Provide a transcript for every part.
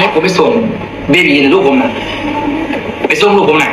นี้ผมไปส่งเบบีลูกผมนะไปส่งลูกผมนะ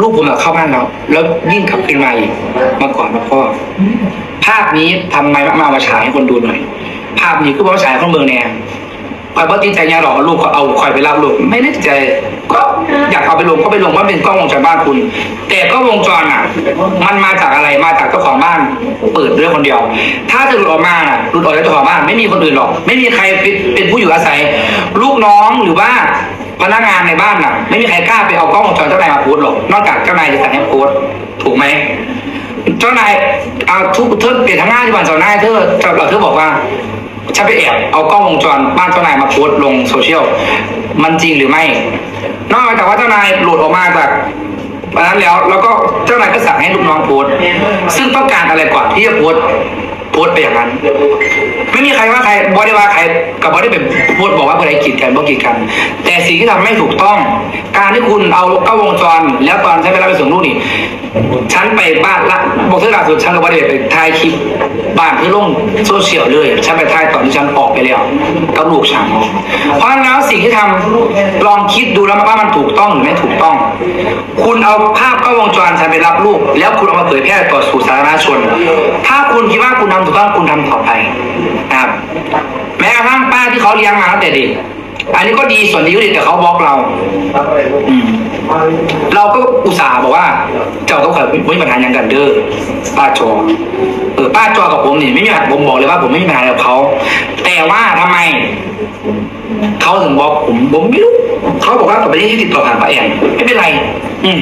ลูกผมอะเข้าบ้านเราแล้วยิ่งกลับขึ้นมาอีกมาก่อนมาพ่อภาพนี้ทำไมมามามาฉายให้คนดูหน่อย ภาพนี้คือว่าฉายข้างเมืองแนงคอยว่าติดใจยาหรอกว่าลูกเขาเอาคอยไปรับลูก ไม่ได้ติดใจก็ อยากเอาไปลงก็ไปลงว่าเป็นกล้องวงจรบ้านคุณ แต่กล้องวงจรอะ มันมาจากอะไรมาจากเจ้าของบ้าน เปิดเรื่องคนเดียว ถ้าจะหลุดออกมาน่ะหลุดออกจากเจ้าของบ้านไม่มีคนอื่นหรอก ไม่มีใครเป็นผู้อยู่อาศัย ลูกน้องหรือว่าพนักงานในบ้านน่ะ ไม่มีใครกล้าไปเอากล้องวงจรเจ้านายมาโพสหรอกนอกจากเจ้านายจะสั่งให้โพสถูกไหมเจ้านายเอาทุกเธอเปลี่ยนทั้งหน้าที่วันเสาร์หน้าเธอเธอเธอบอกว่า ฉันไปแอบเอากล้องวงจรบ้านเจ้านายมาโพสต์ลงโซเชียลมันจริงหรือไม่ นอกจากว่าเจ้านายหลุดออกมาจากอันนั้นแล้วแล้วก็เจ้านายก็สั่งให้ลูกน้องโพสต์ซึ่งต้องการอะไรก่อนที่จะโพสต์โพสต์ไปอย่างนั้น ไม่มีใครว่าใครบอได้ว่าใครกับบอได้เป็นพูดบอกว่าเพื่ออะไรกีดกันบ่กีดกัน แต่สิ่งที่ทำไม่ถูกต้อง การที่คุณเอากล้องวงจร แล้วตอนใช้เวลาไปส่งลูกนี่ ฉันไปบ้านละบอกเธอล่าสุดฉันก็บ่ได้ไปถ่ายคลิปบ้านที่ลงโซเชียลเลย ฉันไปถ่ายตอนที่ฉันออกไปแล้วกับลูกฉันเพราะฉะนั้นแล้วสิ่งที่ทำลองคิดดูแล้วว่ามันถูกต้องหรือไม่ถูกต้อง คุณเอาภาพกล้องวงจรฉันไปรับลูกแล้วคุณเอามาเผยแพร่ต่อสู่สาธารณชน ถ้าคุณคิดว่าคุณทำถูกต้องคุณทำต่อไปนะครับแม้กระทั่งป้าที่เขาเลี้ยงมาตั้งแต่เด็กอันนี้ก็ดีส่วนดีก็ดีแต่เขาบล็อกเราอืม เราก็อุตส่าห์บอกว่า เจ้าก็เคยไม่มีปัญหาอย่างกันเด้อป้าจอเออป้าจอกับผมนี่ไม่มีปัญหาผมบอกเลยว่าผมไม่มีปัญหากับเขาแต่ว่าทำไมเขาถึงบอกผมผมไม่รู้เขาบอกว่าต่อไปนี้ที่ติดต่อผ่านป้าแอนไม่เป็นไร อืม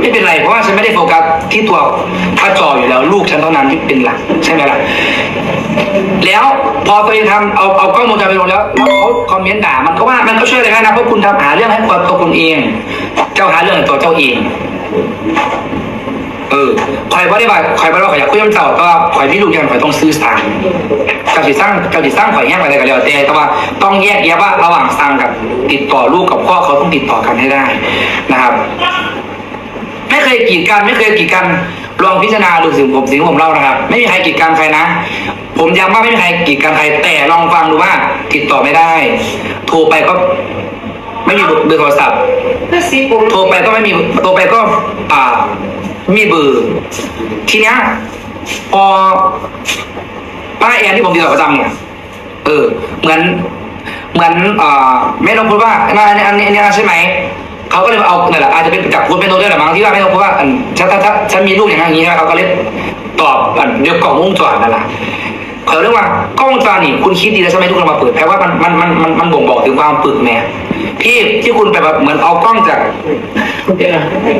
ไม่เป็นไรเพราะว่าฉันไม่ได้โฟกัสที่ตัวป้าจออยู่แล้ว ลูกฉันเท่านั้นที่เป็นหลักใช่ไหมล่ะ แล้วพอตัวเองทำเอาเอากล้องวงจรไปลงแล้วแล้วเขาคอมเมนต์ด่ามันก็ว่ามันก็ช่วยอะไรไม่ได้นะเพราะคุณทำหาเรื่องให้ตัวคุณเอง เจ้าหาเรื่องตัวเจ้าเองเออคอยบ่ได้ว่าคอยบ่ได้ว่าคอยอยากคุยกับเจ้าแต่ว่าคอยพี่ลูกยังคอยต้องซื้อสารเจ้าสิสร้างเจ้าสิสร้างข่อยแยกอะไรกันแล้วแต่แต่ว่าต้องแยกแยะว่าระหว่างสร้างกับติดต่อลูกกับพ่อเขาต้องติดต่อกันให้ได้นะครับ ไม่เคยกีดกันไม่เคยกีดกันลองพิจารณาดูสิ่งผมสิ่งผมเล่านะครับ ไม่มีใครกีดกันใครนะ ผมย้ำว่าไม่มีใครกีดกันใครแต่ลองฟังดูว่า ติดต่อไม่ได้ โทรไปก็ ไม่มีเบอร์โทรศัพท์โทรไปก็ไม่มีโทรไปก็ อ่ามีเบอร์ทีเนี้ยพอป้าแอนที่ผมติดต่อประจำเนี่ย เออ เหมือน เหมือนอ่าแม่ต้องพูดว่าอันนี้อันนี้อันนี้ใช่ไหมเขาก็เลยเอาเนี่ยแหละอาจจะเป็นจับพูดเป็นตัวด้วยแหละมั้งที่ว่าแม่ต้องพูดว่าอันถ้าถ้าถ้าฉันมีลูกอย่างนั้นอย่างนี้นะเขาก็เลยตอบอันเดียวกล่องวงจรนั่นแหละ เขาเรียกว่ากล้องวงจรนี่คุณคิดดีแล้วใช่ไหมทุกคนมาเปิดแปลว่ามันมันมันมันมันบ่งบอกถึงความปึกแม่ที่ที่คุณไปแบบเหมือนเอากล้องจาก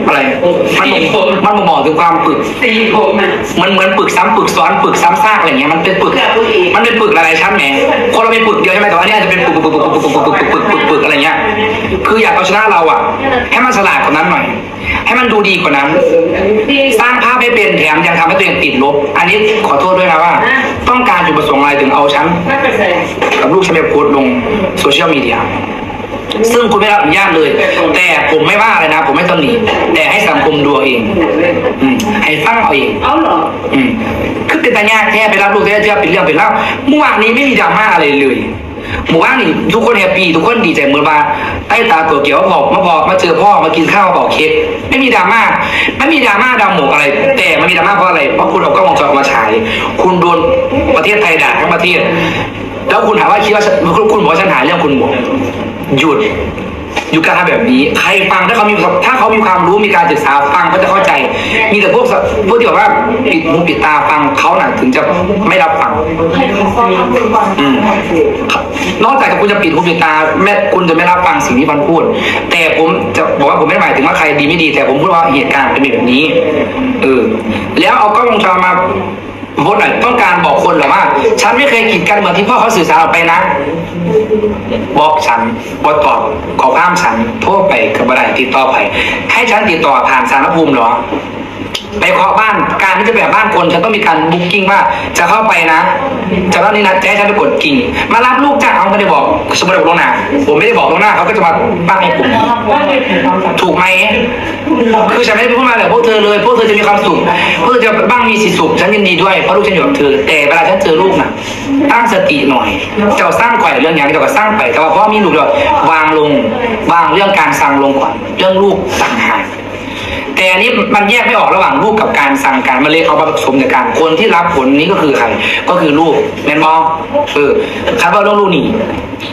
อะไรมันบ่งมันบ่งบอกถึงความปึกตีผมอะมันเหมือนปึกซ้ำปึกซ้อนปึกซ้ำซากอะไรเงี้ยมันเป็นปึกแบบผู้หญิงมันเป็นปึกหลายๆชั้นแหมคนเราเป็นปึกเดียวใช่ไหมแต่ว่าอันนี้อาจจะเป็นปึกปึกปึกปึกปึกปึกปึกปึกปึกปึกปึกอะไรเงี้ย คืออยากเอาชนะเราอะ ให้มันฉลาดกว่านั้นหน่อย ให้มันดูดีกว่านั้น สร้างภาพให้เป็นแถมยังทำให้ตัวเองติดลบ อันนี้ขอโทษด้วยนะว่า ต้องการจุดประสงค์อะไรถึงเอาฉันไม่เป็นไรกับลูกฉันไปโพสต์ลงโซเชียลมีเดียซึ่งคุณไม่รับอนุญาตเลย แต่ผมไม่ว่าอะไรนะ ผมไม่ตำหนิแต่ให้สังคมดูเอาเองอืมให้ฟังเอาเองเอาเหรออืมคือเป็นตาญาแท้ไปรับลูกแท้เชื่อเป็นเรื่องเป็นเล่าวเมื่อวานนี้ไม่มีดราม่าอะไรเลย หมู่บ้านนี่ทุกคนแฮปปี้ทุกคนดีใจเหมือนว่าใต้ตาตัวเกี่ยวบอกมาบอกมาเจอพ่อมากินข้าวมาบอกเค้กไม่มีดราม่าไม่มีดราม่าดาวหมกอะไร แต่มันมีดราม่าเพราะอะไรเพราะคุณเอากล้องวงจรมาฉายคุณโดนประเทศไทยด่าทั้งประเทศ แล้วคุณถามว่าคิดว่าคุณบอกว่าฉันหาเรื่องคุณบอกหยุด ยู่การแบบนี้ ใครฟังถ้าเขามีถ้าเขามีความรู้มีการศึกษาฟังเขาจะเข้าใจ มีแต่พวกพวกที่แบบว่าปิดหูปิดตาฟังเขาหน่ะถึงจะไม่รับฟังนอกจากคุณจะปิดหูปิดตาแม่คุณจะไม่รับฟังสิ่งที่มันพูด แต่ผมจะบอกว่าผมไม่ได้หมายถึงว่าใครดีไม่ดี แต่ผมพูดว่าเหตุการณ์เป็นแบบนี้เออแล้วเอากล้องวงจรมา โพสต์หน่อยต้องการบอกคนหรือว่า ฉันไม่เคยกีดกันเหมือนที่พ่อเขาสื่อสารออกไปนะบอกฉันบอตอบขอความฉันโทรไปกับอะไรติดต่อไปให้ฉันติดต่อผ่านสารภูมิหรอ ไปเคาะบ้านการที่จะไปหาบ้านคนฉันต้องมีการบุ๊กกิ้งว่าจะเข้าไปนะ จะต้องนี้นะแจะให้ฉันไปกดกิ่ง มารับลูกจ้าเขาไม่ได้บอกสมมติบอกลงหน้าผมไม่ได้บอกลงหน้าเขาก็จะมาบ้านให้ผมว่าในถึงความสัมพันธ์ถูกไหมคือฉันไม่ได้พูดมาเลยพวกเธอเลย พวกเธอจะมีความสุขพวกเธอจะบ้างมีสิทธิสุขฉันยินดีด้วยเพราะลูกฉันอยู่กับเธอแต่เวลาฉันเจอลูกนะตั้งสติหน่อยเจ้าสร้างข่อยเรื่องอย่างเจ้าก็สร้างไปแต่ว่าพ่อมีลูกเดียววางลงวางเรื่องการสั่งลงก่อนเรื่องลูกต่างหาก แต่อันนี้มันแยกไม่ออกระหว่างลูกกับการสั่งการมันเลยเอามาผสมในการคนที่รับผลนี้ก็คือใครก็คือลูกแมนบอเออคำว่าเรื่องลูกนี่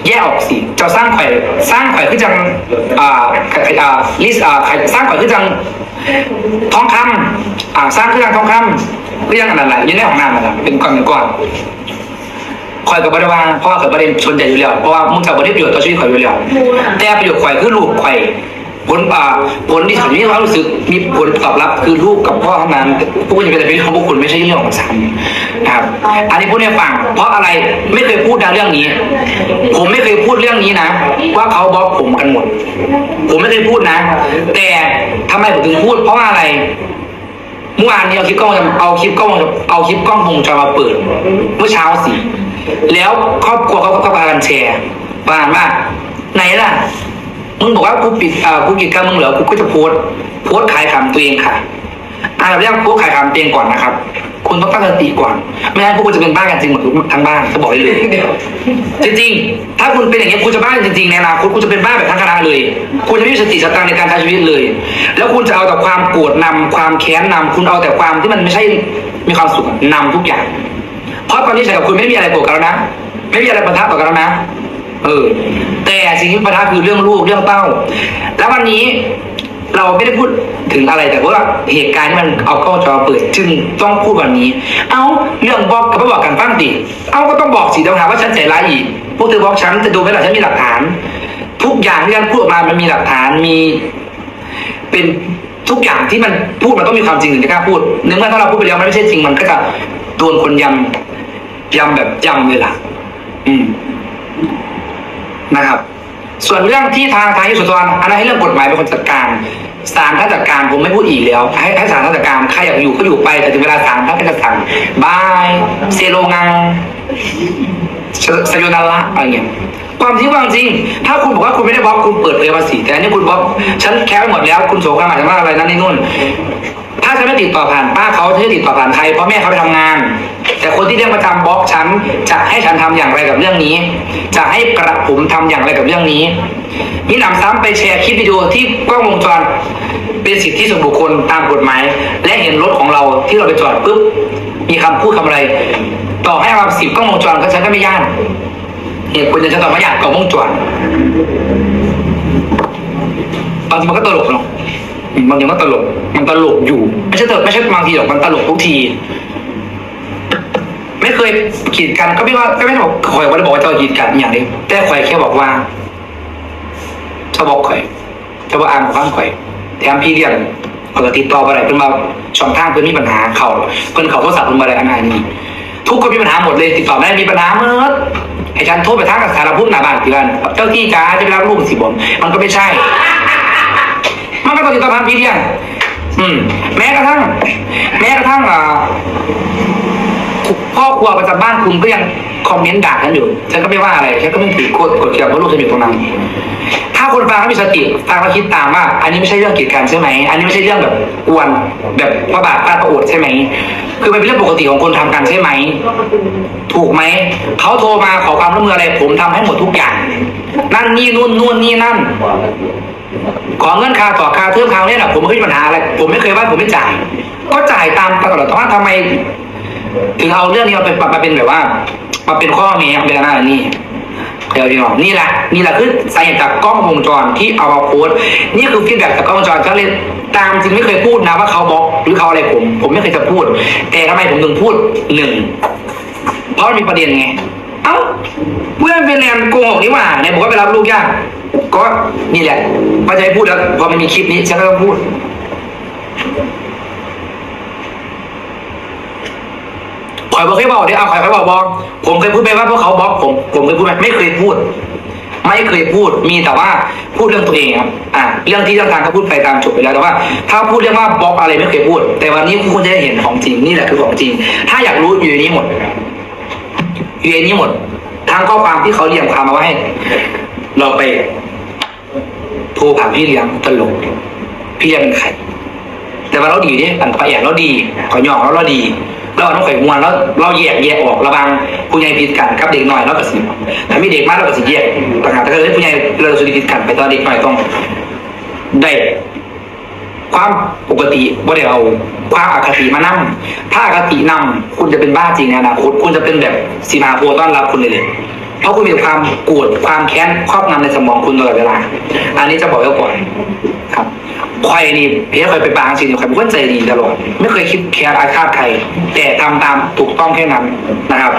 แยกออกสิเจ้าสร้างข่อยสร้างข่อยคือจังอ่าอ่าลิสอ่าสร้างข่อยคือจังทองคำอ่าสร้างคือจังทองคำคือยังอันนั้นแหละอยังในของน้ำนั่นแหละเป็นก่อนเป็นก่อนข่อยกับบริวารเพราะว่าข่อยประเด็นชนใหญ่อยู่แล้วเพราะว่ามึงจะบริประโยชน์ต่อชีวิตข่อยอยู่แล้วแต่ประโยชน์ข่อยคือลูกข่อย ผลอ่าผลที่เขามีความรู้สึกมีผลตอบรับคือลูกกับพ่อเท่านั้นพวกคุณจะเป็นแต่เป็นของพวกคุณไม่ใช่เรื่องของฉันนะครับ อันนี้พูดให้ฟังเพราะอะไรไม่เคยพูดนะเรื่องนี้ ผมไม่เคยพูดเรื่องนี้นะ ว่าเขาบล็อกผมกันหมด ผมไม่เคยพูดนะ แต่ทำไมผมถึงพูด เพราะว่าอะไรเมื่อวานนี้เอาคลิปกล้องเอาคลิปกล้องเอาคลิปกล้องวงจรมาเปิดเมื่อเช้าสิแล้วครอบครัวเขาก็พากันแชร์ประมาณว่าไหนล่ะ มึงบอกว่ากูปิดอ่ากูกิดกันมึงเหรอกูก็จะโพสต์โพสต์ขายขำตัวเองค่ะอ่าเรื่องโพสต์ขายขำตัวเองก่อนนะครับ คุณต้องตั้งสติก่อน ไม่งั้นพวกคุณจะเป็นบ้ากันจริงหมดทั้งบ้านจะบอกได้เลยจริงๆ ถ้าคุณเป็นอย่างนี้ยคุณจะบ้าจริงๆในอนาคตคุณจะเป็นบ้าแบบทั้งคณะเลย คุณจะไม่มีสติสตังค์ในการใช้ชีวิตเลย แล้วคุณจะเอาแต่ความโกรธนำความแค้นนำคุณเอาแต่ความที่มันไม่ใช่มีความสุขนำทุกอย่าง เพราะตอนนี้ฉันกับคุณไม่มีอะไรโกรธกันแล้วนะ ไม่มีอะไรปะทะต่อกันแล้วนะ เออ แต่ สิ่งที่ปะทะคือเรื่องลูกเรื่องเต้า แล้ววันนี้เราไม่ได้พูดถึงอะไรแต่ว่าเหตุการณ์ที่มันเอากล้องจอเปิด จึงต้องพูดวันนี้ เอาเรื่องบล็อกกับไม่บอกกันฟังดิเอาก็ต้องบอกสิต้องหาว่าฉันใจร้ายอีกพวกเธอบล็อกฉันจะดูไหมล่ะฉันมีหลักฐาน ทุกอย่างที่ฉันพูดมามันมีหลักฐานมี เป็นทุกอย่างที่มันพูดมันต้องมีความจริงถึงจะกล้าพูดนึกว่าถ้าเราพูดไปแล้วมันไม่ใช่จริงมันก็จะโดนคนยำยำแบบยำเลยล่ะ อืมนะครับ ส่วนเรื่องที่ทางทางยุติธรรมอันนั้นให้เรื่องกฎหมายเป็นคนจัดการศาลท่านจัดการผมไม่พูดอีกแล้ว ให้ให้ศาลท่านจัดการใครอยากอยู่ก็อยู่ไปแต่ถึงเวลาศาลท่านก็จะสั่งบายเซโลงังสยนาระอะไรเงี้ยความจริงความจริง ถ้าคุณบอกว่าคุณไม่ได้บล็อกคุณเปิดเผยภาษีแต่อันนี้คุณบล็อกฉันแคปหมดแล้ว คุณโสกันหมายถึงว่าอะไรนั่นนี่นู่น ถ้าฉันไม่ติดต่อผ่านป้าเขาฉันจะติดต่อผ่านใครเพราะแม่เขาไปทำงาน แต่คนที่เรียกประจำบล็อกฉันจะให้ฉันทำอย่างไรกับเรื่องนี้ จะให้กระผมทำอย่างไรกับเรื่องนี้มีหนำซ้ำไปแชร์คลิปวิดีโอที่กล้องวงจรเป็นสิทธิส่วนบุคคลตามกฎหมาย และเห็นรถของเราที่เราไปจอดปุ๊บมีคำพูดคำอะไร ต่อให้เอาสิบกล้องวงจรก็ฉันก็ไม่ย่านเหตุผลจะฉันต่อไม่ย่านกล้องวงจรบางทีมันก็ตลกเนาะ บางทีมันก็ตลก มันตลกอยู่ ไม่ใช่ตลกไม่ใช่บางทีหรอกมันตลกทุกที ไม่เคยกีดกันก็ไม่ว่าก็ไม่ได้บอกข่อยว่าได้บอกว่าจะกีดกันอย่างนี้แต่ข่อยแค่บอกว่าจะบอกข่อยจะว่าอ่านฟังข่อยแถมพี่เรียนปกติดต่อไปไหนเพิ่นมาช่องทางเพิ่นมีปัญหาเขาเพิ่นเขาโทรศัพท์เพิ่นมาอะไรอันนั้นนี้ทุกคนมีปัญหาหมดเลยติดต่อไม่ได้มีปัญหาเมื่อไอ้ฉันโทรไปทางกับสารพูดหน้าบ้านกี่วันเจ้าที่จ้าจะไปรับลูกสิผมมันก็ไม่ใช่ มันก็ต้องติดต่อทางพี่เลี้ยงอืม แม้กระทั่ง แม้กระทั่งอ่าพ่อครัวประจำบ้านคุณก็ยังคอมเมนต์ด่ากันอยู่ ฉันก็ไม่ว่าอะไร ฉันก็ไม่ถือกดกดเกี่ยวเพราะลูกฉันอยู่ตรงนั้น ถ้าคนฟังไม่มีสติฟังแล้วคิดตามว่า อันนี้ไม่ใช่เรื่องกีดกันใช่ไหม อันนี้ไม่ใช่เรื่องแบบกวนแบบพระบาทพระประโอษใช่ไหม คือมันเป็นเรื่องปกติของคนทำกันใช่ไหม ถูกไหม เขาโทรมาขอความร่วมมืออะไร ผมทำให้หมดทุกอย่าง นั่นนี่นู่นนู่นนี่นั่น ขอเงินค่าต่อค่าเทอมคราวนี้นะผมไม่เคยมีปัญหาอะไรผมไม่เคยว่าผมไม่จ่าย ก็จ่ายตามตลอดแต่ว่าทำไม ถึงเอาเรื่องนี้มาเป็นมาเป็นแบบว่ามาเป็นข้อแม้เป็นอะไรนี่เดี๋ยวดีหน่อยนี่แหละนี่แหละคือสาเหตุจากกล้องวงจรที่เอามาโพสนี่คือฟีดแบ็กจากกล้องวงจรก็เลยตามจริงไม่เคยพูดนะว่าเขาบล็อกหรือเขาอะไรผม ผมไม่เคยจะพูด แต่ทำไมผมถึงพูดหนึ่งเพราะมันมีประเด็นไง เอ้าเพื่อนเป็นแนนโกหกนี่หว่าเนี่ยบอกว่าไปรับลูกยาก ก็นี่แหละพอจะให้พูดแล้วพอมันมีคลิปนี้ฉันก็ต้องพูด ข่อยบอกเคยบอกเดี๋ยวเอาข่อยเคยบอกบอกผมเคยพูดไปว่าพวกเขาบล็อกผม ผมเคยพูดไหมไม่เคยพูด ไม่เคยพูด มีแต่ว่าพูดเรื่องตัวเองครับ อ่า เรื่องที่เรื่องทางก็พูดไปตามจบไปแล้วแต่ว่า ถ้าพูดเรื่องว่าบล็อกอะไรไม่เคยพูด แต่วันนี้คุณจะได้เห็นของจริง นี่แหละคือของจริง ถ้าอยากรู้อยู่ในนี้หมดอยู่ในนี้หมด ทั้งข้อความที่เขาเรียงความมาไว้ให้ เราไป โทรผ่านพี่เลี้ยงตลกพี่เลี้ยงเป็นใครแต่ว่าเราดีดิอันพระเอกเราดีขอยองเราเราดีเราต้องข่อยมวนแล้วเราแยกแยกออกระวังผู้ใหญ่ผิดกันกับเด็กหน่อยแล้วก็สิถ้ามีเด็กมากเราก็สิแยกต่างหากถ้าเกิดผู้ใหญ่เราสุดผิดกันไปตอนเด็กหน่อยต้องได้ความปกติว่าเดี๋ยวเอาความอคติมานั่งถ้าอคตินำคุณจะเป็นบ้าจริงในอนาคตคุณจะเป็นแบบสีมาโพต้อนรับคุณเลยเลย เพราะคุณมีความโกรธความแค้นครอบงำในสมองคุณตลอดเวลา อันนี้จะบอกไว้ก่อนครับใครนี่เพียใครไปบางสิ่งใครเป็นคนใจดีตลอด ไม่เคยคิดแค้นอาฆาตใคร แต่ทำตามถูกต้องแค่นั้นนะครับ